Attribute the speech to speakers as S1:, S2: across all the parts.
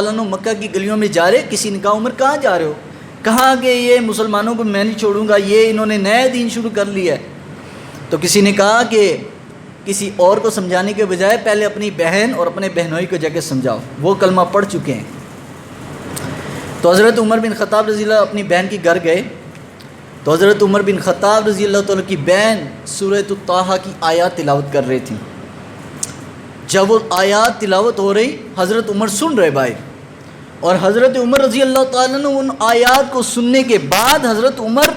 S1: تعالیٰ مکہ کی گلیوں میں جا رہے، کسی نے کہا، عمر، کہاں جا رہے ہو؟ کہاں کہ یہ مسلمانوں کو میں نہیں چھوڑوں گا، یہ انہوں نے نیا دین شروع کر لیا ہے تو کسی نے کہا کہ کسی اور کو سمجھانے کے بجائے پہلے اپنی بہن اور اپنے بہنوئی کو جا کے سمجھاؤ۔ وہ کلمہ پڑھ چکے ہیں۔ تو حضرت عمر بن خطاب رضی اللہ اپنی بہن کی گھر گئے۔ تو حضرت عمر بن خطاب رضی اللہ تعالیٰ کی بہن سورت الطحہ کی آیات تلاوت کر رہی تھیں۔ جب وہ آیات تلاوت ہو رہی حضرت عمر سن رہے بھائی۔ اور حضرت عمر رضی اللہ تعالیٰ نے ان آیات کو سننے کے بعد حضرت عمر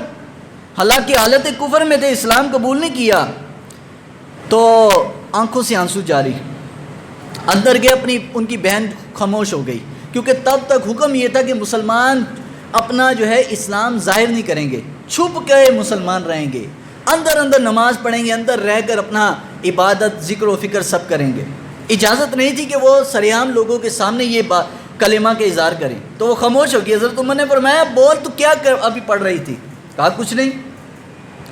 S1: حالانکہ حالت کفر میں تھے، اسلام قبول نہیں کیا، تو آنکھوں سے آنسو جاری۔ اندر گئے، اپنی، ان کی بہن خاموش ہو گئی۔ کیونکہ تب تک حکم یہ تھا کہ مسلمان اپنا جو ہے اسلام ظاہر نہیں کریں گے، چھپ کے مسلمان رہیں گے۔ اندر اندر نماز پڑھیں گے، اندر رہ کر اپنا عبادت، ذکر و فکر سب کریں گے۔ اجازت نہیں تھی کہ وہ سریام لوگوں کے سامنے یہ با کلمہ کے اظہار کریں۔ تو وہ خاموش ہو گئی۔ حضرت عمر نے فرمایا، بول تو کیا کر ابھی پڑھ رہی تھی؟ کہا، کچھ نہیں۔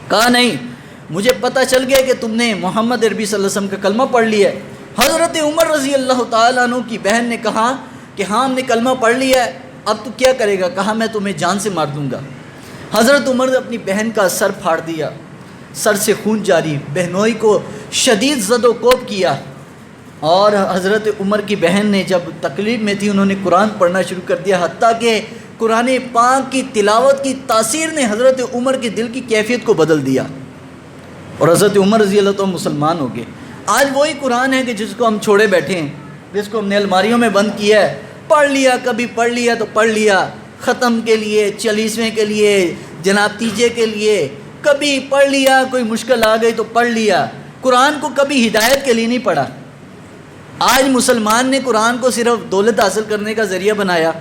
S1: کہا، نہیں۔ مجھے پتہ چل گیا کہ تم نے محمد عربی صلی اللہ علیہ وسلم کا کلمہ پڑھ لیا ہے۔ حضرت عمر رضی اللہ تعالیٰ عنہ کی بہن نے کہا کہ ہاں ہم نے کلمہ پڑھ لیا ہے۔ اب تو کیا کرے گا؟ کہا، میں تمہیں جان سے مار دوں گا۔ حضرت عمر نے اپنی بہن کا سر پھاڑ دیا۔ سر سے خون جاری، بہنوئی کو شدید زد و کوب کیا۔ اور حضرت عمر کی بہن نے جب تکلیف میں تھی، انہوں نے قرآن پڑھنا شروع کر دیا، حتیٰ کہ قرآن پاک کی تلاوت کی تاثیر نے حضرت عمر کے دل کی کیفیت کو بدل دیا۔ اور حضرت عمر رضی اللہ تو مسلمان ہو گئے۔ آج وہی قرآن ہے کہ جس کو ہم چھوڑے بیٹھے ہیں، جس کو ہم نے الماریوں میں بند کیا ہے۔ پڑھ لیا، کبھی پڑھ لیا تو پڑھ لیا۔ ختم کے لیے، چالیسویں کے لیے، جناب تیجے کے لیے۔ کبھی پڑھ لیا، کوئی مشکل آ گئی تو پڑھ لیا۔ قرآن کو کبھی ہدایت کے لیے نہیں پڑھا۔ آج مسلمان نے قرآن کو صرف دولت حاصل کرنے کا ذریعہ بنایا،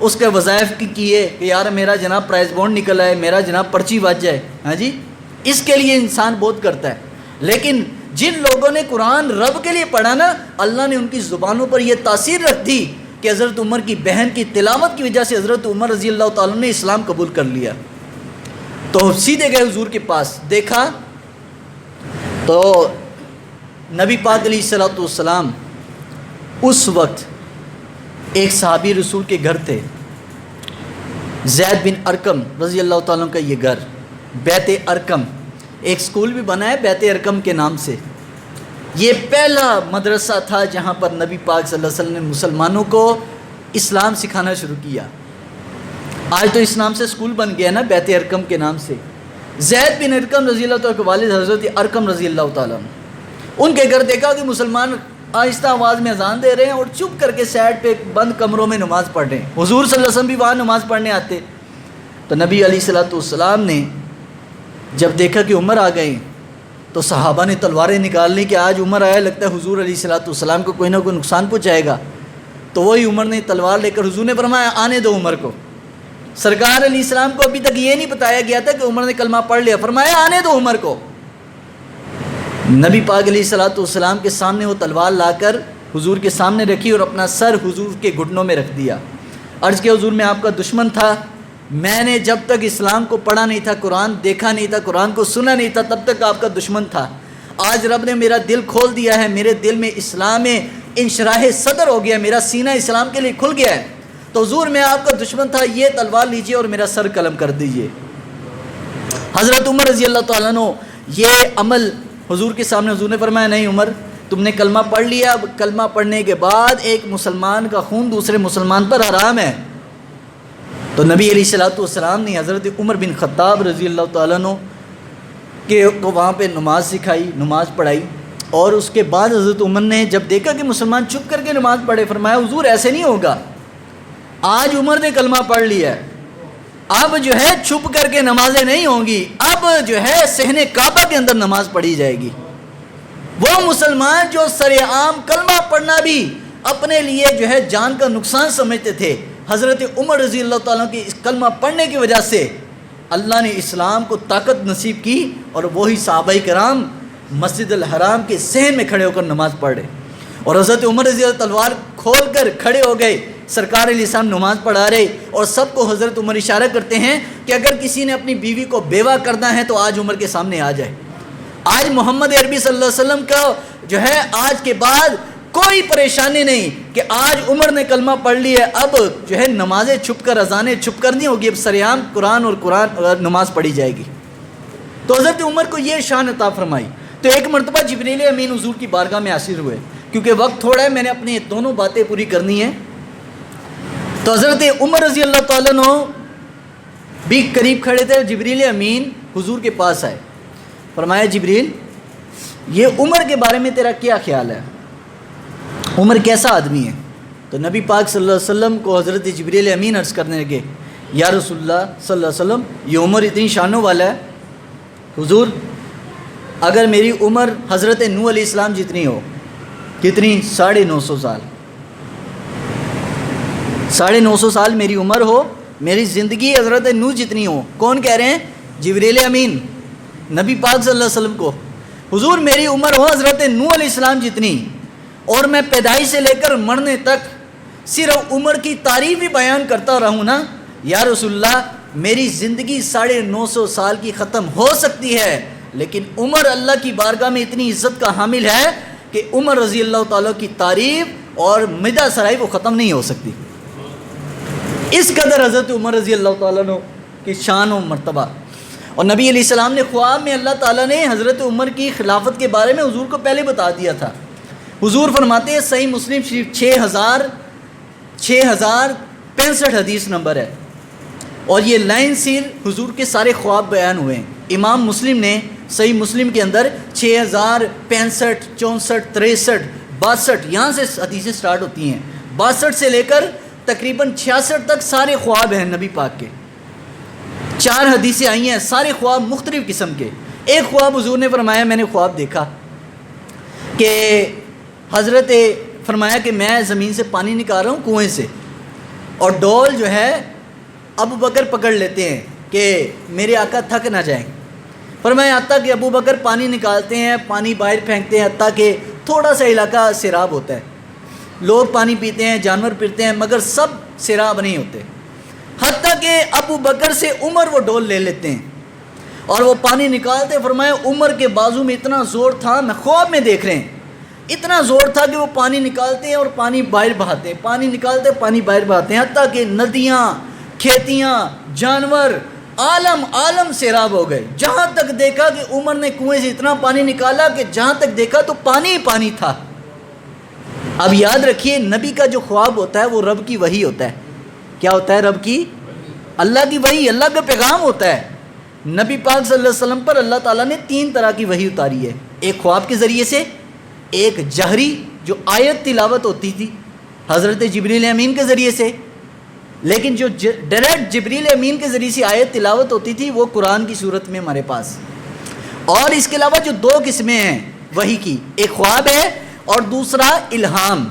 S1: اس کے وظائف کی کیے کہ یار میرا جناب پرائز بونڈ نکل آئے، میرا جناب پرچی بچ جائے۔ ہاں جی؟ اس کے لیے انسان بہت کرتا ہے۔ لیکن جن لوگوں نے قرآن رب کے لیے پڑھا نا، اللہ نے ان کی زبانوں پر یہ تاثیر رکھ دی کہ حضرت عمر کی بہن کی تلاوت کی وجہ سے حضرت عمر رضی اللہ تعالیٰ نے اسلام قبول کر لیا۔ تو سیدھے گئے حضور کے پاس۔ دیکھا؟ تو نبی پاک علیہ السلاۃ والسلام اس وقت ایک صحابی رسول کے گھر تھے۔ زید بن ارکم رضی اللہ تعالیٰ کا یہ گھر، بیت ارکم۔ ایک سکول بھی بنا ہے بیت ارکم کے نام سے۔ یہ پہلا مدرسہ تھا جہاں پر نبی پاک صلی اللہ علیہ وسلم نے مسلمانوں کو اسلام سکھانا شروع کیا۔ آج تو اس نام سے سکول بن گیا نا بیت ارکم کے نام سے۔ زید بن ارکم رضی اللہ تعالیٰ کے والد حضرت ارکم رضی اللہ تعالیٰ ان کے گھر دیکھا کہ مسلمان آہستہ آواز میں اذان دے رہے ہیں اور چپ کر کے سیڈ پہ بند کمروں میں نماز پڑھ رہے ہیں۔ حضور صلی اللہ علیہ وسلم بھی وہاں نماز پڑھنے آتے۔ تو نبی علیہ صلاۃ والسلام نے جب دیکھا کہ عمر آ گئے، تو صحابہ نے تلواریں نکال لی کہ آج عمر آیا، لگتا ہے حضور علیہ صلاۃ والسلام کو کوئی نہ کوئی نقصان پہنچائے گا۔ تو وہی عمر نے تلوار لے کر حضور نے فرمایا، آنے دو عمر کو۔ سرکار علیہ السلام کو ابھی تک یہ نہیں بتایا گیا تھا کہ عمر نے کلمہ پڑھ لیا۔ فرمایا، آنے دو عمر کو۔ نبی پاک علیہ صلاۃ والسلام کے سامنے وہ تلوار لا کر حضور کے سامنے رکھی اور اپنا سر حضور کے گھٹنوں میں رکھ دیا۔ عرض کے حضور میں آپ کا دشمن تھا۔ میں نے جب تک اسلام کو پڑھا نہیں تھا، قرآن دیکھا نہیں تھا، قرآن کو سنا نہیں تھا، تب تک آپ کا دشمن تھا۔ آج رب نے میرا دل کھول دیا ہے، میرے دل میں اسلام انشراح صدر ہو گیا میرا سینہ اسلام کے لیے کھل گیا ہے۔ تو حضور میں آپ کا دشمن تھا، یہ تلوار لیجیے اور میرا سر قلم کر دیجیے۔ حضرت عمر رضی اللہ تعالیٰ عنہ، یہ عمل حضور کے سامنے حضور نے فرمایا، نہیں عمر، تم نے کلمہ پڑھ لیا، اب کلمہ پڑھنے کے بعد ایک مسلمان کا خون دوسرے مسلمان پر حرام ہے۔ تو نبی علیہ صلاۃ والسلام نے حضرت عمر بن خطاب رضی اللہ تعالیٰ عنہ کہ کو وہاں پہ نماز سکھائی، نماز پڑھائی۔ اور اس کے بعد حضرت عمر نے جب دیکھا کہ مسلمان چپ کر کے نماز پڑھے، فرمایا، حضور ایسے نہیں ہوگا۔ آج عمر نے کلمہ پڑھ لیا ہے۔ اب جو ہے چھپ کر کے نمازیں نہیں ہوں گی، اب جو ہے سہن کعبہ کے اندر نماز پڑھی جائے گی۔ وہ مسلمان جو سر عام کلمہ پڑھنا بھی اپنے لیے جو ہے جان کا نقصان سمجھتے تھے۔ حضرت عمر رضی اللہ تعالیٰ کی اس کلمہ پڑھنے کی وجہ سے اللہ نے اسلام کو طاقت نصیب کی اور وہی صحابہ کرام مسجد الحرام کے سہن میں کھڑے ہو کر نماز پڑھ رہے۔ اور حضرت عمر رضی اللہ تلوار کھول کر کھڑے ہو گئے۔ سرکار علیہ السلام نماز پڑھا رہے اور سب کو حضرت عمر اشارہ کرتے ہیں کہ اگر کسی نے اپنی بیوی کو بیوہ کرنا ہے تو آج عمر کے سامنے آ جائے۔ آج محمد عربی صلی اللہ علیہ وسلم کا جو ہے، آج کے بعد کوئی پریشانی نہیں کہ آج عمر نے کلمہ پڑھ لی ہے، اب جو ہے نمازیں چھپ کر، اذانیں چھپ کر نہیں ہوگی، اب سریام قرآن اور قرآن نماز پڑھی جائے گی۔ تو حضرت عمر کو یہ شان عطا فرمائی۔ تو ایک مرتبہ جبریل امین حضور کی بارگاہ میں حاصل ہوئے۔ کیونکہ وقت تھوڑا ہے، میں نے اپنی دونوں باتیں پوری کرنی ہیں۔ تو حضرت عمر رضی اللہ تعالیٰ نے بھی قریب کھڑے تھے، جبریل امین حضور کے پاس آئے۔ فرمایا، جبریل، یہ عمر کے بارے میں تیرا کیا خیال ہے؟ عمر کیسا آدمی ہے؟ تو نبی پاک صلی اللہ علیہ وسلم کو حضرت جبریل امین عرض کرنے لگے، یا رسول اللہ صلی اللہ علیہ وسلم، یہ عمر اتنی شانوں والا ہے؟ حضور، اگر میری عمر حضرت نو علیہ السلام جتنی ہو، کتنی؟ ساڑھے نو سو سال۔ ساڑھے نو سو سال میری عمر ہو، میری زندگی حضرت نو جتنی ہو۔ کون کہہ رہے ہیں؟ جبریل امین، نبی پاک صلی اللہ علیہ وسلم کو۔ حضور میری عمر ہو حضرت نو علیہ السلام جتنی، اور میں پیدائش سے لے کر مرنے تک صرف عمر کی تعریف ہی بیان کرتا رہوں نا۔ یا رسول اللہ، میری زندگی ساڑھے نو سو سال کی ختم ہو سکتی ہے، لیکن عمر اللہ کی بارگاہ میں اتنی عزت کا حامل ہے کہ عمر رضی اللہ تعالیٰ کی تعریف اور مدہ سرائی وہ ختم نہیں ہو سکتی۔ اس قدر حضرت عمر رضی اللہ تعالیٰ کی شان و مرتبہ۔ اور نبی علیہ السلام نے خواب میں اللہ تعالیٰ نے حضرت عمر کی خلافت کے بارے میں حضور کو پہلے بتا دیا تھا۔ حضور فرماتے ہیں، صحیح مسلم شریف چھ ہزار چھ ہزار پینسٹھ حدیث نمبر ہے۔ اور یہ لائن سیر حضور کے سارے خواب بیان ہوئے ہیں۔ امام مسلم نے صحیح مسلم کے اندر چھ ہزار پینسٹھ، چونسٹھ، تریسٹھ، باسٹھ، یہاں سے حدیثیں سٹارٹ ہوتی ہیں۔ باسٹھ سے لے کر تقریباً چھیاسٹھ تک سارے خواب ہیں نبی پاک کے۔ چار حدیثیں آئی ہیں سارے خواب مختلف قسم کے۔ ایک خواب حضور نے فرمایا، میں نے خواب دیکھا کہ حضرت فرمایا کہ میں زمین سے پانی نکال رہا ہوں کنویں سے۔ اور ڈول جو ہے، ابو بکر پکڑ لیتے ہیں کہ میرے آقا تھک نہ جائیں۔ فرمایا، حتیٰ کہ ابو بکر پانی نکالتے ہیں، پانی باہر پھینکتے ہیں، حتیٰ کہ تھوڑا سا علاقہ سیراب ہوتا ہے۔ لوگ پانی پیتے ہیں، جانور پیتے ہیں، مگر سب سیراب نہیں ہوتے۔ حتیٰ کہ ابو بکر سے عمر وہ ڈول لے لیتے ہیں۔ اور وہ پانی نکالتے فرمایا، عمر کے بازو میں اتنا زور تھا، میں خواب میں دیکھ رہے ہیں۔ اتنا زور تھا کہ وہ پانی نکالتے ہیں اور پانی باہر بہاتے ہیں۔ پانی نکالتے پانی باہر بہاتے ہیں۔ حتیٰ کہ ندیاں، کھیتیاں، جانور، عالم عالم سیراب ہو گئے۔ جہاں تک دیکھا کہ عمر نے کنویں سے اتنا پانی نکالا کہ جہاں تک دیکھا تو پانی ہی پانی تھا۔ اب یاد رکھیے، نبی کا جو خواب ہوتا ہے، وہ رب کی وہی ہوتا ہے۔ کیا ہوتا ہے؟ رب کی اللہ کی وہی اللہ کا پیغام ہوتا ہے۔ نبی پاک صلی اللہ علیہ وسلم پر اللہ تعالیٰ نے تین طرح کی وہی اتاری ہے۔ ایک خواب کے ذریعے سے، ایک جہری جو آیت تلاوت ہوتی تھی حضرت جبریل امین کے ذریعے سے۔ لیکن جو ڈائریکٹ جبریل امین کے ذریعے سے آیت تلاوت ہوتی تھی، وہ قرآن کی صورت میں ہمارے پاس۔ اور اس کے علاوہ جو دو قسمیں ہیں وہی کی، ایک خواب ہے اور دوسرا الہام،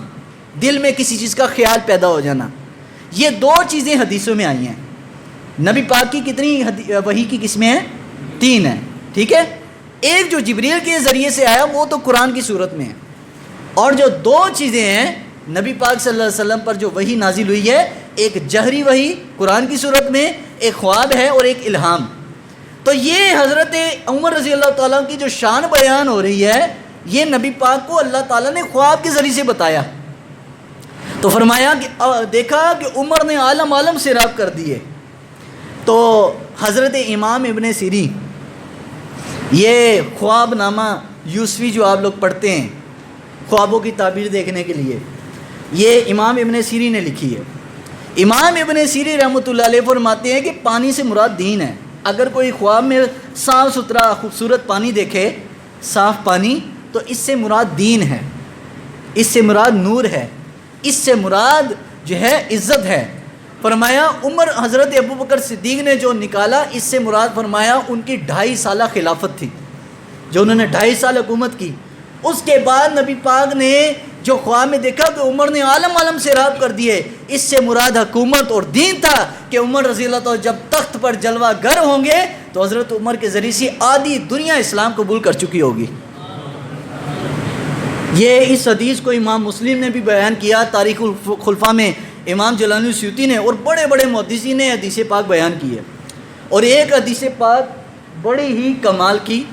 S1: دل میں کسی چیز کا خیال پیدا ہو جانا۔ یہ دو چیزیں حدیثوں میں آئی ہیں۔ نبی پاک کی کتنی وہی کی قسمیں ہیں؟ تین ہیں، ٹھیک ہے؟ ایک جو جبریل کے ذریعے سے آیا، وہ تو قرآن کی صورت میں ہے۔ اور جو دو چیزیں ہیں، نبی پاک صلی اللہ علیہ وسلم پر جو وہی نازل ہوئی ہے، ایک جہری وہی قرآن کی صورت میں، ایک خواب ہے اور ایک الہام۔ تو یہ حضرت عمر رضی اللہ تعالیٰ کی جو شان بیان ہو رہی ہے یہ نبی پاک کو اللہ تعالیٰ نے خواب کے ذریعے سے بتایا۔ تو فرمایا کہ دیکھا کہ عمر نے عالم عالم سے راب کر دیے۔ تو حضرت امام ابن سیری یہ خواب نامہ یوسفی جو آپ لوگ پڑھتے ہیں، خوابوں کی تعبیر دیکھنے کے لیے، یہ امام ابن سیری نے لکھی ہے۔ امام ابن سیری رحمۃ اللہ علیہ فرماتے ہیں کہ پانی سے مراد دین ہے۔ اگر کوئی خواب میں صاف ستھرا، خوبصورت پانی دیکھے، صاف پانی تو اس سے مراد دین ہے۔ اس سے مراد نور ہے۔ اس سے مراد جو ہے عزت ہے۔ فرمایا عمر حضرت ابو بکر صدیق نے جو نکالا، اس سے مراد فرمایا ان کی ڈھائی سالہ خلافت تھی۔ جو انہوں نے ڈھائی سال حکومت کی۔ اس کے بعد نبی پاک نے جو خواب میں دیکھا کہ عمر نے عالم عالم سے راب کر دیے، اس سے مراد حکومت اور دین تھا کہ عمر رضی اللہ تعالیٰ جب تخت پر جلوہ گر ہوں گے تو حضرت عمر کے ذریعے سے آدھی دنیا اسلام قبول کر چکی ہوگی۔ یہ اس حدیث کو امام مسلم نے بھی بیان کیا، تاریخ الخلفہ میں امام جلال سیوتی نے اور بڑے بڑے محدثی نے حدیث پاک بیان کی ہے۔ اور ایک حدیث پاک بڑی ہی کمال کی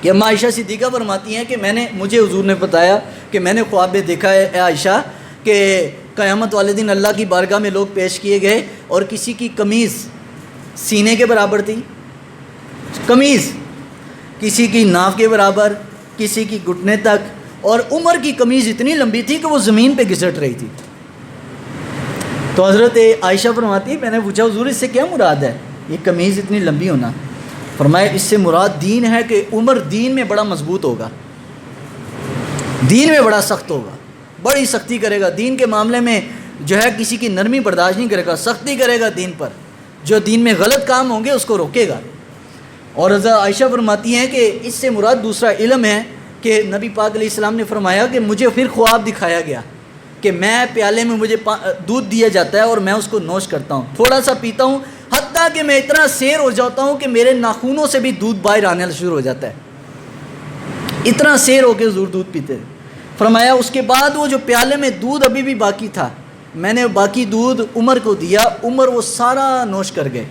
S1: کہ عائشہ صدیقہ فرماتی ہیں کہ میں نے، مجھے حضور نے بتایا کہ میں نے خواب میں دیکھا ہے، اے عائشہ، کہ قیامت والے دن اللہ کی بارگاہ میں لوگ پیش کیے گئے اور کسی کی قمیض سینے کے برابر تھی۔ قمیض، کسی کی ناف کے برابر، کسی کی گھٹنے تک اور عمر کی قمیض اتنی لمبی تھی کہ وہ زمین پہ گھسٹ رہی تھی۔ تو حضرت عائشہ فرماتی میں نے پوچھا، حضور، اس سے کیا مراد ہے؟ یہ قمیض اتنی لمبی ہونا۔ فرمایا، اس سے مراد دین ہے کہ عمر دین میں بڑا مضبوط ہوگا۔ دین میں بڑا سخت ہوگا۔ بڑی سختی کرے گا۔ دین کے معاملے میں جو ہے، کسی کی نرمی برداشت نہیں کرے گا۔ سختی کرے گا دین پر۔ جو دین میں غلط کام ہوں گے، اس کو روکے گا۔ اور رضا عائشہ فرماتی ہیں کہ اس سے مراد دوسرا علم ہے کہ نبی پاک علیہ السلام نے فرمایا کہ مجھے پھر خواب دکھایا گیا کہ میں پیالے میں مجھے دودھ دیا جاتا ہے اور میں اس کو نوش کرتا ہوں، تھوڑا سا پیتا ہوں، حتیٰ کہ میں اتنا سیر ہو جاتا ہوں کہ میرے ناخونوں سے بھی دودھ باہر آنے شروع ہو جاتا ہے۔ اتنا سیر ہو کے حضور دودھ پیتے۔ فرمایا اس کے بعد وہ جو پیالے میں دودھ ابھی بھی باقی تھا، میں نے باقی دودھ عمر کو دیا، عمر وہ سارا نوش کر گئے۔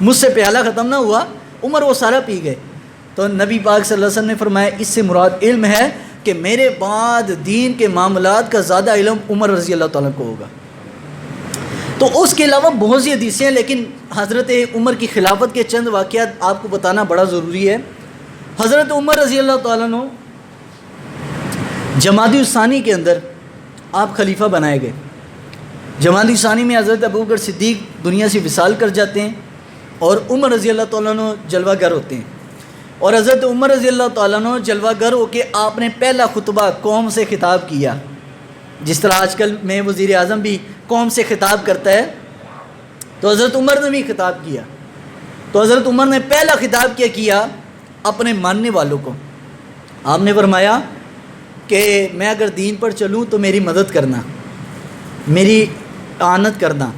S1: مجھ سے پیالہ ختم نہ ہوا، عمر وہ سارا پی گئے۔ تو نبی پاک صلی اللہ علیہ وسلم نے فرمایا، اس سے مراد علم ہے کہ میرے بعد دین کے معاملات کا زیادہ علم عمر رضی اللہ تعالیٰ کو ہوگا۔ تو اس کے علاوہ بہت سی حدیثیں ہیں، لیکن حضرت عمر کی خلافت کے چند واقعات آپ کو بتانا بڑا ضروری ہے۔ حضرت عمر رضی اللہ تعالیٰ نے جماعتی الثانی کے اندر آپ خلیفہ بنائے گئے۔ جماعتی الثانی میں حضرت ابوکر صدیق دنیا سے وصال کر جاتے ہیں اور عمر رضی اللہ تعالیٰ عنہ جلوہ گر ہوتے ہیں۔ اور حضرت عمر رضی اللہ تعالیٰ عنہ جلوہ گر ہو کے آپ نے پہلا خطبہ قوم سے خطاب کیا۔ جس طرح آج کل میں وزیر اعظم بھی قوم سے خطاب کرتا ہے، تو حضرت عمر نے بھی خطاب کیا۔ تو حضرت عمر نے پہلا خطاب کیا کیا اپنے ماننے والوں کو۔ آپ نے فرمایا کہ میں اگر دین پر چلوں تو میری مدد کرنا، میری آنت کرنا۔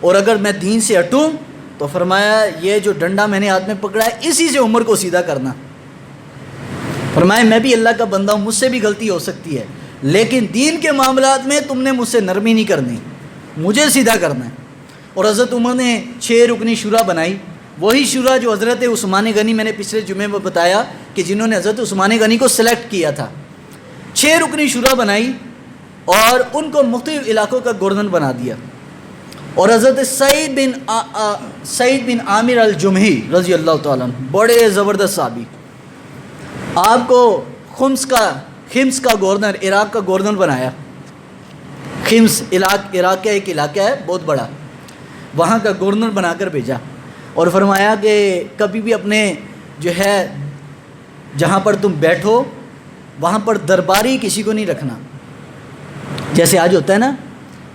S1: اور اگر میں دین سے ہٹوں تو فرمایا یہ جو ڈنڈا میں نے ہاتھ میں پکڑا ہے، اسی سے عمر کو سیدھا کرنا۔ فرمایا، میں بھی اللہ کا بندہ ہوں، مجھ سے بھی غلطی ہو سکتی ہے۔ لیکن دین کے معاملات میں تم نے مجھ سے نرمی نہیں کرنی، مجھے سیدھا کرنا ہے۔ اور حضرت عمر نے چھ رکنی شورا بنائی۔ وہی شورا جو حضرت عثمان غنی، میں نے پچھلے جمعے میں بتایا کہ جنہوں نے حضرت عثمان غنی کو سلیکٹ کیا تھا۔ چھ رکنی شورا بنائی اور ان کو مختلف علاقوں کا گورنر بنا دیا۔ اور حضرت سعید بن سعید بن عامر الجمہی رضی اللہ تعالیٰ بڑے زبردست صحابی۔ آپ کو خمس کا خمس کا گورنر، عراق کا گورنر بنایا۔ خمس علاق، عراق کا ایک علاقہ ہے، بہت بڑا۔ وہاں کا گورنر بنا کر بھیجا۔ اور فرمایا کہ کبھی بھی اپنے جو ہے، جہاں پر تم بیٹھو، وہاں پر درباری کسی کو نہیں رکھنا۔ جیسے آج ہوتا ہے نا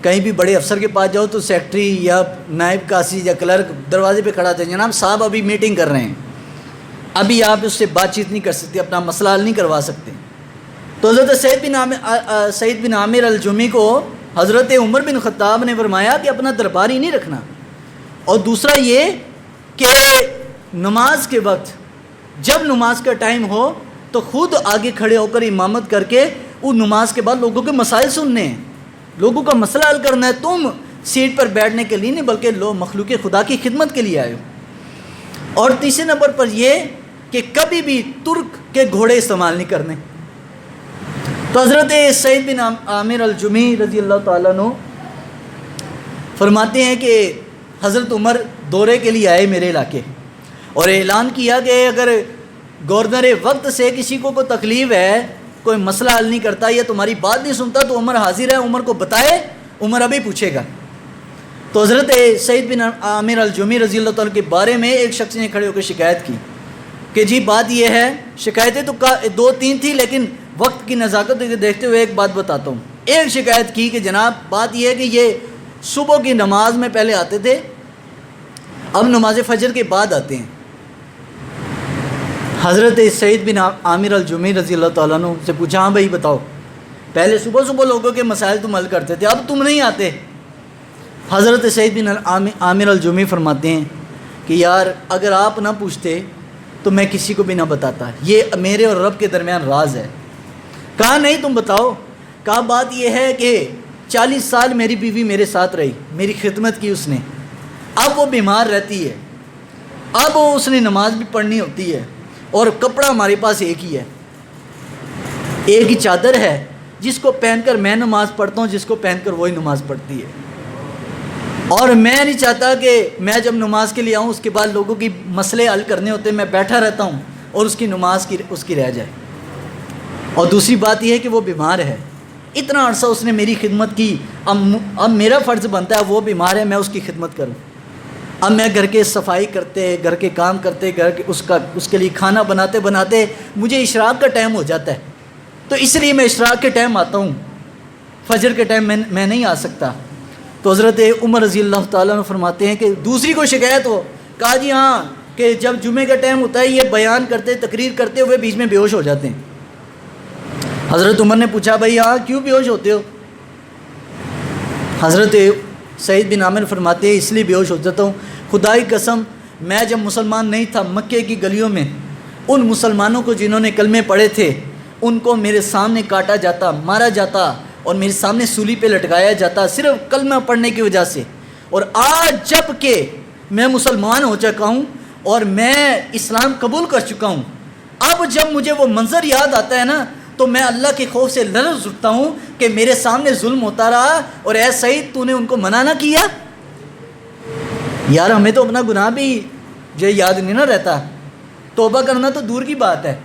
S1: کہیں بھی بڑے افسر کے پاس جاؤ تو سیکٹری یا نائب کاسی یا کلرک دروازے پہ کھڑا تھا جناب صاحب ابھی میٹنگ کر رہے ہیں۔ ابھی آپ اس سے بات چیت نہیں کر سکتے، اپنا مسئلہ حل نہیں کروا سکتے۔ تو حضرت سعید بن عامر سعید بن عامر الجمی کو حضرت عمر بن خطاب نے فرمایا کہ اپنا درباری نہیں رکھنا۔ اور دوسرا یہ کہ نماز کے وقت جب نماز کا ٹائم ہو تو خود آگے کھڑے ہو کر امامت کر کے، وہ نماز کے بعد لوگوں کے مسائل سننے۔ ہیں لوگوں کا مسئلہ حل کرنا ہے، تم سیٹ پر بیٹھنے کے لیے نہیں، بلکہ لو مخلوق خدا کی خدمت کے لیے آئے ہو۔ اور تیسرے نمبر پر یہ کہ کبھی بھی ترک کے گھوڑے استعمال نہیں کرنے۔ تو حضرت سعید بن عامر الجمی رضی اللہ تعالیٰ نو فرماتے ہیں کہ حضرت عمر دورے کے لیے آئے میرے علاقے۔ اور اعلان کیا کہ اگر گورنر وقت سے کسی کو کوئی تکلیف ہے کوئی مسئلہ حل نہیں کرتا یا تمہاری بات نہیں سنتا، تو عمر حاضر ہے، عمر کو بتائے، عمر ابھی پوچھے گا۔ تو حضرت سعید بن عامر الجمی رضی اللہ تعالیٰ کے بارے میں ایک شخص نے کھڑے ہو کے شکایت کی کہ جی بات یہ ہے، شکایتیں تو دو تین تھی، لیکن وقت کی نزاکت دیکھتے ہوئے ایک بات بتاتا ہوں۔ ایک شکایت کی کہ جناب، بات یہ ہے کہ یہ صبح کی نماز میں پہلے آتے تھے، اب نماز فجر کے بعد آتے ہیں۔ حضرت سعید بن عامر الجمی رضی اللہ تعالیٰ عنہ سے پوچھا ہاں بھائی، بتاؤ، پہلے صبح صبح لوگوں کے مسائل تم حل کرتے تھے، اب تم نہیں آتے۔ حضرت سعید بن عامر الجمی فرماتے ہیں کہ، یار، اگر آپ نہ پوچھتے تو میں کسی کو بھی نہ بتاتا۔ یہ میرے اور رب کے درمیان راز ہے۔ کہا، نہیں، تم بتاؤ۔ کہا، بات یہ ہے کہ چالیس سال میری بیوی میرے ساتھ رہی، میری خدمت کی اس نے۔ اب وہ بیمار رہتی ہے۔ اب وہ اس نے نماز بھی پڑھنی ہوتی ہے۔ اور کپڑا ہمارے پاس ایک ہی ہے۔ ایک ہی چادر ہے جس کو پہن کر میں نماز پڑھتا ہوں، جس کو پہن کر وہی نماز پڑھتی ہے۔ اور میں نہیں چاہتا کہ میں جب نماز کے لیے آؤں، اس کے بعد لوگوں کی مسئلے حل کرنے ہوتے ہیں میں بیٹھا رہتا ہوں اور اس کی نماز کی، اس کی رہ جائے۔ اور دوسری بات یہ ہے کہ وہ بیمار ہے۔ اتنا عرصہ اس نے میری خدمت کی، اب اب میرا فرض بنتا ہے وہ بیمار ہے، میں اس کی خدمت کروں۔ اب میں گھر کے صفائی کرتے، گھر کے کام کرتے، گھر کے اس کا، اس کے لیے کھانا بناتے بناتے مجھے اشراق کا ٹائم ہو جاتا ہے۔ تو اس لیے میں اشراق کے ٹائم آتا ہوں۔ فجر کے ٹائم میں میں نہیں آ سکتا۔ تو حضرت عمر رضی اللہ تعالیٰ نے فرماتے ہیں کہ دوسری کو شکایت ہو، کہا جی ہاں کہ جب جمعے کا ٹائم ہوتا ہے، یہ بیان کرتے، تقریر کرتے ہوئے بیچ میں بے ہوش ہو جاتے ہیں۔ حضرت عمر نے پوچھا، بھائی ہاں کیوں بے ہوش ہوتے ہو؟ حضرت سعید بن عامر فرماتے ہیں، اس لیے بے ہوش ہو جاتا ہوں۔ خدائی قسم، میں جب مسلمان نہیں تھا مکے کی گلیوں میں، ان مسلمانوں کو جنہوں نے کلمے پڑھے تھے، ان کو میرے سامنے کاٹا جاتا، مارا جاتا، اور میرے سامنے سولی پہ لٹکایا جاتا، صرف کلمہ پڑھنے کی وجہ سے۔ اور آج جبکہ میں مسلمان ہو چکا ہوں، اور میں اسلام قبول کر چکا ہوں، اب جب مجھے وہ منظر یاد آتا ہے نا تو میں اللہ کے خوف سے لرز اٹھتا ہوں کہ میرے سامنے ظلم ہوتا رہا اور اے سعید تو نے ان کو منع نہ کیا؟ یار، ہمیں تو اپنا گناہ بھی جو یاد نہیں نہ رہتا۔ توبہ کرنا تو دور کی بات ہے۔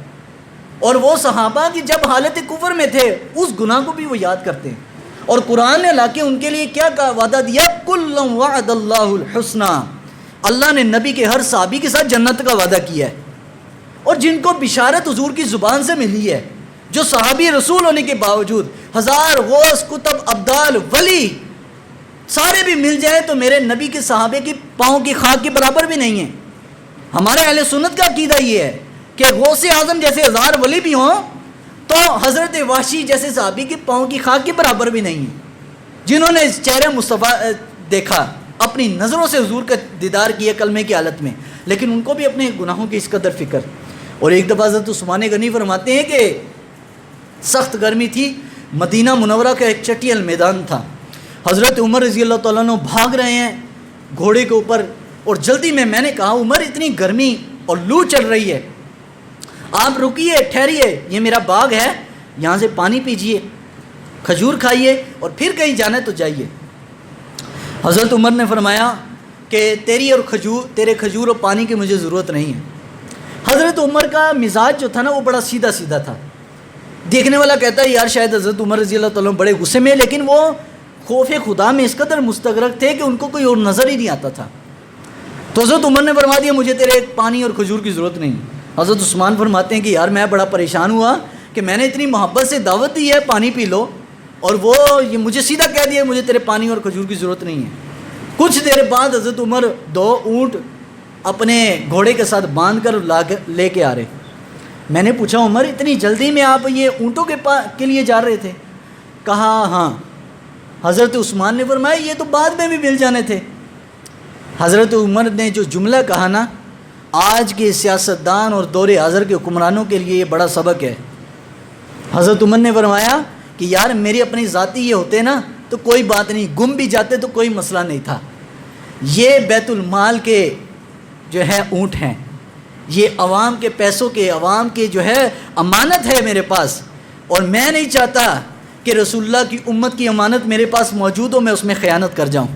S1: اور وہ صحابہ کی جب حالت کفر میں تھے، اس گناہ کو بھی وہ یاد کرتے ہیں۔ اور قرآن نے لا کے ان کے لیے کیا وعدہ دیا، کل وعد اللہ الحسنہ۔ اللہ نے نبی کے ہر صحابی کے ساتھ جنت کا وعدہ کیا ہے۔ اور جن کو بشارت حضور کی زبان سے ملی ہے۔ جو صحابی رسول ہونے کے باوجود ہزار غوث کتب عبدال ولی سارے بھی مل جائیں تو میرے نبی کے صحابے کی پاؤں کی خاک کے برابر بھی نہیں ہیں۔ ہمارے اہل سنت کا عقیدہ یہ ہے کہ غوث اعظم جیسے ہزار ولی بھی ہوں تو حضرت واشی جیسے صحابی کی پاؤں کی خاک کے برابر بھی نہیں ہیں۔ جنہوں نے چہرے مصطفیٰ دیکھا، اپنی نظروں سے حضور کا دیدار کیا کلمے کی حالت میں، لیکن ان کو بھی اپنے گناہوں کی اس قدر فکر۔ اور ایک دفعہ حضرت عثمان غنی فرماتے ہیں کہ سخت گرمی تھی، مدینہ منورہ کا ایک چٹیل میدان تھا۔ حضرت عمر رضی اللہ تعالیٰ عنہ بھاگ رہے ہیں گھوڑے کے اوپر اور جلدی میں میں نے کہا، عمر، اتنی گرمی اور لو چل رہی ہے۔ آپ رکیے، ٹھہریے، یہ میرا باغ ہے، یہاں سے پانی پیجیے، کھجور کھائیے اور پھر کہیں جانا تو جائیے۔ حضرت عمر نے فرمایا کہ تیری اور کھجور، تیرے کھجور اور پانی کی مجھے ضرورت نہیں ہے۔ حضرت عمر کا مزاج جو تھا نا، وہ بڑا سیدھا سیدھا تھا۔ دیکھنے والا کہتا ہے، یار، شاید حضرت عمر رضی اللہ تعالیٰ بڑے غصے میں لیکن وہ خوف خدا میں اس قدر مستغرق تھے کہ ان کو کوئی اور نظر ہی نہیں آتا تھا۔ تو حضرت عمر نے فرما دیا، مجھے تیرے پانی اور کھجور کی ضرورت نہیں۔ حضرت عثمان فرماتے ہیں کہ، یار، میں بڑا پریشان ہوا کہ میں نے اتنی محبت سے دعوت دی ہے، پانی پی لو۔ اور وہ یہ مجھے سیدھا کہہ دیا، مجھے تیرے پانی اور کھجور کی ضرورت نہیں ہے۔ کچھ دیر بعد حضرت عمر دو اونٹ اپنے گھوڑے کے ساتھ باندھ کر لا کے لے کے آ رہے۔ میں نے پوچھا، عمر، اتنی جلدی میں آپ یہ اونٹوں کے پا، کے لیے جا رہے تھے؟ کہا ہاں۔ حضرت عثمان نے فرمایا، یہ تو بعد میں بھی مل جانے تھے۔ حضرت عمر نے جو جملہ کہا نا، آج کے سیاستدان اور دور حاضر کے حکمرانوں کے لیے یہ بڑا سبق ہے۔ حضرت عمر نے فرمایا کہ، یار، میری اپنی ذاتی یہ ہوتے نا، تو کوئی بات نہیں۔ گم بھی جاتے تو کوئی مسئلہ نہیں تھا۔ یہ بیت المال کے جو ہے اونٹ ہیں۔ یہ عوام کے پیسوں کے عوام کے جو ہے امانت ہے میرے پاس اور میں نہیں چاہتا کہ رسول اللہ کی امت کی امانت میرے پاس موجود ہو، میں اس میں خیانت کر جاؤں۔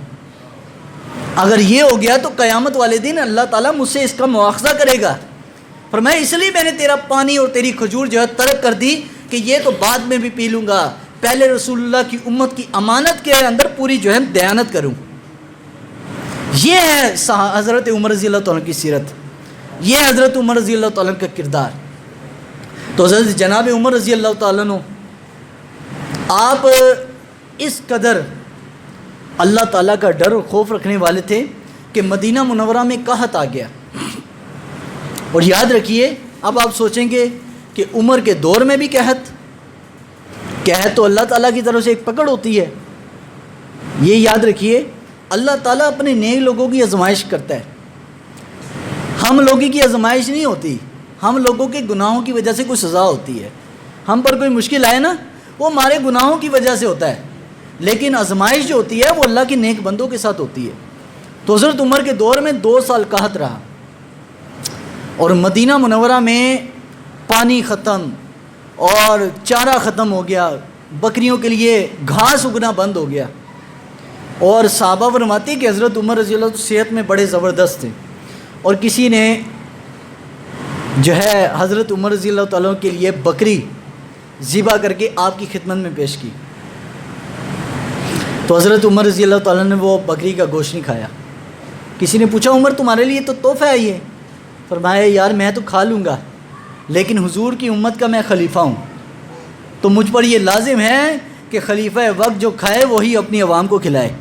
S1: اگر یہ ہو گیا تو قیامت والے دن اللہ تعالیٰ مجھ سے اس کا مواخذہ کرے گا۔ پر میں اس لیے میں نے تیرا پانی اور تیری کھجور جو ہے ترک کر دی کہ یہ تو بعد میں بھی پی لوں گا۔ پہلے رسول اللہ کی امت کی امانت کے اندر پوری جو ہے دیانت کروں۔ یہ ہے حضرت عمر رضی اللہ تعالیٰ کی سیرت۔ یہ حضرت عمر رضی اللہ تعالیٰ کا کردار۔ تو حضرت جناب عمر رضی اللہ تعالیٰ آپ اس قدر اللہ تعالیٰ کا ڈر اور خوف رکھنے والے تھے کہ مدینہ منورہ میں کہت آ گیا۔ اور یاد رکھیے، اب آپ سوچیں گے کہ عمر کے دور میں بھی قحط قحط تو اللہ تعالیٰ کی طرف سے ایک پکڑ ہوتی ہے۔ یہ یاد رکھیے، اللہ تعالیٰ اپنے نئے لوگوں کی آزمائش کرتا ہے۔ ہم لوگوں کی آزمائش نہیں ہوتی۔ ہم لوگوں کے گناہوں کی وجہ سے کوئی سزا ہوتی ہے۔ ہم پر کوئی مشکل آئے نا، وہ ہمارے گناہوں کی وجہ سے ہوتا ہے۔ لیکن آزمائش جو ہوتی ہے، وہ اللہ کے نیک بندوں کے ساتھ ہوتی ہے۔ تو حضرت عمر کے دور میں دو سال قحط رہا۔ اور مدینہ منورہ میں پانی ختم اور چارہ ختم ہو گیا۔ بکریوں کے لیے گھاس اگنا بند ہو گیا۔ اور صحابہ فرماتی کہ حضرت عمر رضی اللہ صحت میں بڑے زبردست تھے۔ اور کسی نے جو ہے حضرت عمر رضی اللہ تعالیٰ کے لیے بکری ذبح کر کے آپ کی خدمت میں پیش کی۔ تو حضرت عمر رضی اللہ تعالیٰ نے وہ بکری کا گوشت نہیں کھایا۔ کسی نے پوچھا، عمر، تمہارے لیے تو تحفہ ہے یہ؟ فرمایا، یار، میں تو کھا لوں گا، لیکن حضور کی امت کا میں خلیفہ ہوں۔ تو مجھ پر یہ لازم ہے کہ خلیفہ وقت جو کھائے، وہی اپنی عوام کو کھلائے۔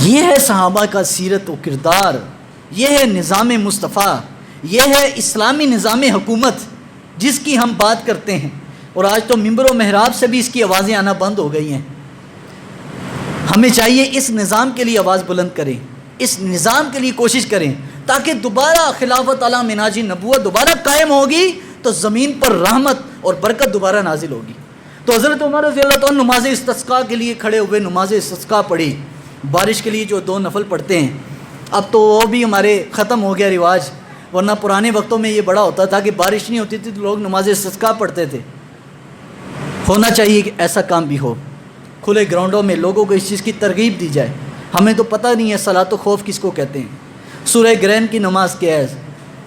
S1: یہ ہے صحابہ کا سیرت و کردار۔ یہ ہے نظام مصطفیٰ، یہ ہے اسلامی نظام حکومت جس کی ہم بات کرتے ہیں۔ اور آج تو ممبر و محراب سے بھی اس کی آوازیں آنا بند ہو گئی ہیں۔ ہمیں چاہیے اس نظام کے لیے آواز بلند کریں، اس نظام کے لیے کوشش کریں تاکہ دوبارہ خلافت علی مناجی نبوت دوبارہ قائم ہوگی تو زمین پر رحمت اور برکت دوبارہ نازل ہوگی۔ تو حضرت عمر رضی اللہ تعالیٰ نماز استسقاء کے لیے کھڑے ہوئے نماز استسقاء پڑھی۔ بارش کے لیے جو دو نفل پڑھتے ہیں اب تو وہ بھی ہمارے ختم ہو گیا رواج، ورنہ پرانے وقتوں میں یہ بڑا ہوتا تھا کہ بارش نہیں ہوتی تھی تو لوگ نماز استسقاء پڑھتے تھے۔ ہونا چاہیے کہ ایسا کام بھی ہو۔ کھلے گراؤنڈوں میں لوگوں کو اس چیز کی ترغیب دی جائے۔ ہمیں تو پتہ نہیں ہے صلاح و خوف کس کو کہتے ہیں۔ سورہ گرہن کی نماز کیا ہے؟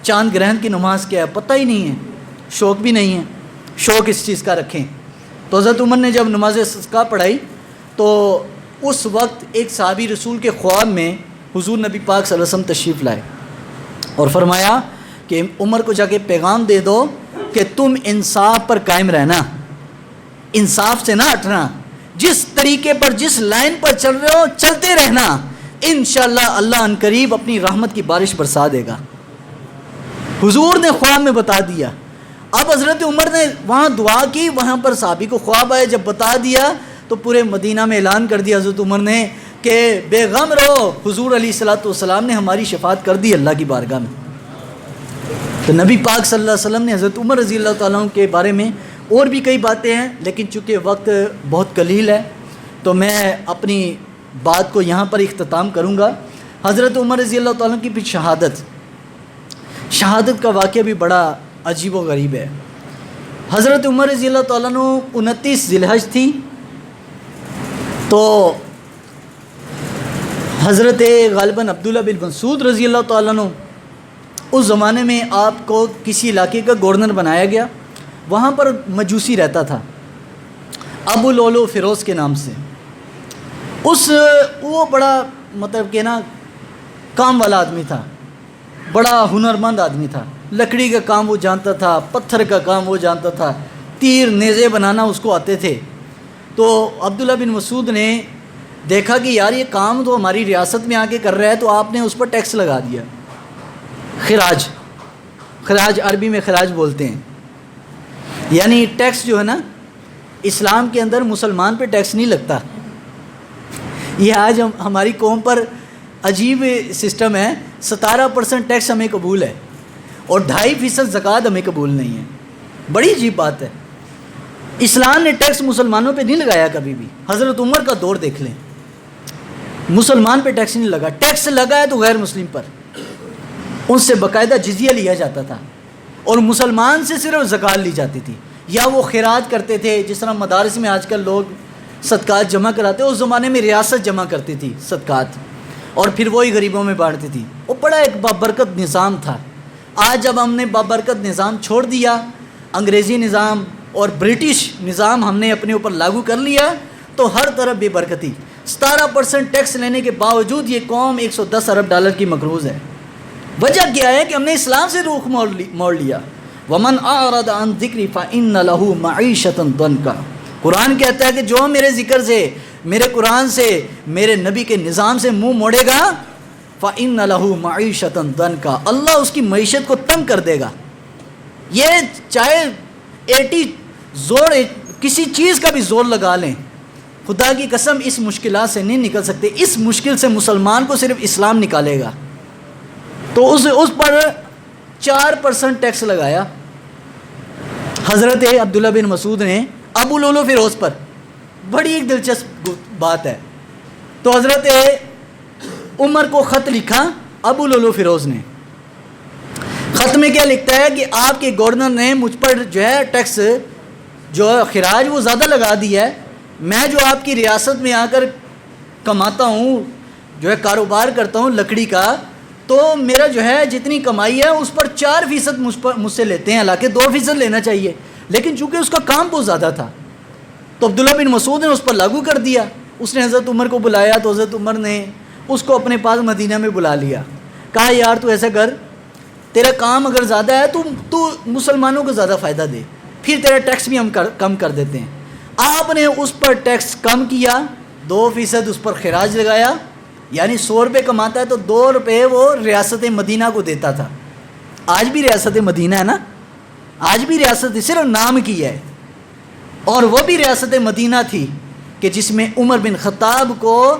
S1: چاند گرہن کی نماز کیا ہے؟ پتہ ہی نہیں ہے۔ شوق بھی نہیں ہے۔ شوق اس چیز کا رکھیں۔ تو حضرت عمر نے جب نماز کا پڑھائی تو اس وقت ایک صحابی رسول کے خواب میں حضور نبی پاک صلی اللہ علیہ وسلم تشریف لائے اور فرمایا کہ عمر کو جا کے پیغام دے دو کہ تم انصاف پر قائم رہنا، انصاف سے نہ ہٹنا، جس طریقے پر، جس لائن پر چل رہے ہو، چلتے رہنا۔ انشاءاللہ اللہ ان قریب اپنی رحمت کی بارش برسا دے گا۔ حضور نے خواب میں بتا دیا۔ اب حضرت عمر نے وہاں دعا کی، وہاں پر صحابی کو خواب آئے، جب بتا دیا تو پورے مدینہ میں اعلان کر دیا حضرت عمر نے۔ کہ بے غم رہو، حضور علیہ السلاۃ والسلام نے ہماری شفاعت کر دی اللہ کی بارگاہ میں۔ تو نبی پاک صلی اللہ علیہ وسلم نے حضرت عمر رضی اللہ تعالیٰ کے بارے میں اور بھی کئی باتیں ہیں، لیکن چونکہ وقت بہت قلیل ہے، تو میں اپنی بات کو یہاں پر اختتام کروں گا۔ حضرت عمر رضی اللہ تعالیٰ کی بھی شہادت۔ شہادت کا واقعہ بھی بڑا عجیب و غریب ہے۔ حضرت عمر رضی اللہ تعالیٰ نے انتیس ذلحج تھی، تو حضرت غالباً عبداللہ بن مسعود رضی اللہ تعالیٰ نے اس زمانے میں آپ کو کسی علاقے کا گورنر بنایا گیا، وہاں پر مجوسی رہتا تھا، ابو لولو فیروز کے نام سے۔ اس، وہ بڑا مطلب کہ نا، کام والا آدمی تھا، بڑا ہنرمند آدمی تھا۔ لکڑی کا کام وہ جانتا تھا، پتھر کا کام وہ جانتا تھا۔ تیر، نیزے بنانا اس کو آتے تھے۔ تو عبداللہ بن مسعود نے دیکھا کہ یار یہ کام تو ہماری ریاست میں آ کے کر رہا ہے تو آپ نے اس پر ٹیکس لگا دیا۔ خراج خراج عربی میں خراج بولتے ہیں۔ یعنی ٹیکس جو ہے نا، اسلام کے اندر مسلمان پہ ٹیکس نہیں لگتا۔ یہ آج ہماری قوم پر عجیب سسٹم ہے، ستارہ پرسنٹ ٹیکس ہمیں قبول ہے اور ڈھائی فیصد زکوٰۃ ہمیں قبول نہیں ہے۔ بڑی عجیب بات ہے۔ اسلام نے ٹیکس مسلمانوں پہ نہیں لگایا کبھی بھی۔ حضرت عمر کا دور دیکھ لیں۔ مسلمان پہ ٹیکس نہیں لگا۔ ٹیکس لگا ہے تو غیر مسلم پر۔ ان سے باقاعدہ جزیہ لیا جاتا تھا۔ اور مسلمان سے صرف زکوٰۃ لی جاتی تھی۔ یا وہ خیرات کرتے تھے، جس طرح مدارس میں آج کل لوگ صدقات جمع کراتے، اس زمانے میں ریاست جمع کرتی تھی صدقات۔ اور پھر وہی غریبوں میں بانٹتی تھی۔ وہ بڑا ایک بابرکت نظام تھا۔ آج جب ہم نے بابرکت نظام چھوڑ دیا۔ انگریزی نظام اور برٹش نظام ہم نے اپنے اوپر لاگو کر لیا۔ تو ہر طرف بے برکتی۔ ستارہ پرسنٹ ٹیکس لینے کے باوجود یہ قوم ایک سو دس ارب ڈالر کی مقروض ہے۔ وجہ کیا ہے کہ ہم نے اسلام سے روخ موڑ لیا۔ ومن اعرض عن ذکری فان له معیشتا ضنکا قرآن کہتا ہے کہ جو میرے ذکر سے، میرے قرآن سے، میرے نبی کے نظام سے منہ موڑے گا فعن لہو معیشت دن کا اللہ اس کی معیشت کو تنگ کر دے گا۔ یہ چاہے ایٹی زور، کسی چیز کا بھی زور لگا لیں۔ خدا کی قسم اس مشکلات سے نہیں نکل سکتے۔ اس مشکل سے مسلمان کو صرف اسلام نکالے گا۔ تو اس اس پر چار پرسنٹ ٹیکس لگایا۔ حضرت عبداللہ بن مسعود نے ابو لولو فیروز پر۔ بڑی ایک دلچسپ بات ہے۔ تو حضرت عمر کو خط لکھا ابو لولو فیروز نے۔ خط میں کیا لکھتا ہے کہ آپ کے گورنر نے مجھ پر جو ہے ٹیکس جو خراج وہ زیادہ لگا دیا ہے۔ میں جو آپ کی ریاست میں آ کر کماتا ہوں، جو ہے کاروبار کرتا ہوں لکڑی کا، تو میرا جو ہے جتنی کمائی ہے اس پر چار فیصد مجھ پر مجھ سے لیتے ہیں، حالانکہ دو فیصد لینا چاہیے۔ لیکن چونکہ اس کا کام بہت زیادہ تھا، تو عبداللہ بن مسعود نے اس پر لاگو کر دیا۔ اس نے حضرت عمر کو بلایا تو حضرت عمر نے اس کو اپنے پاس مدینہ میں بلا لیا۔ کہا، یار، تو ایسا کر، تیرا کام اگر زیادہ ہے تو تو مسلمانوں کو زیادہ فائدہ دے۔ پھر تیرا ٹیکس بھی ہم کر کم کر دیتے ہیں۔ آپ نے اس پر ٹیکس کم کیا، دو فیصد اس پر خراج لگایا یعنی سو روپے کماتا ہے تو دو روپے وہ ریاست مدینہ کو دیتا تھا۔ آج بھی ریاست مدینہ ہے نا؟ آج بھی ریاست صرف نام کی ہے۔ اور وہ بھی ریاست مدینہ تھی کہ جس میں عمر بن خطاب کو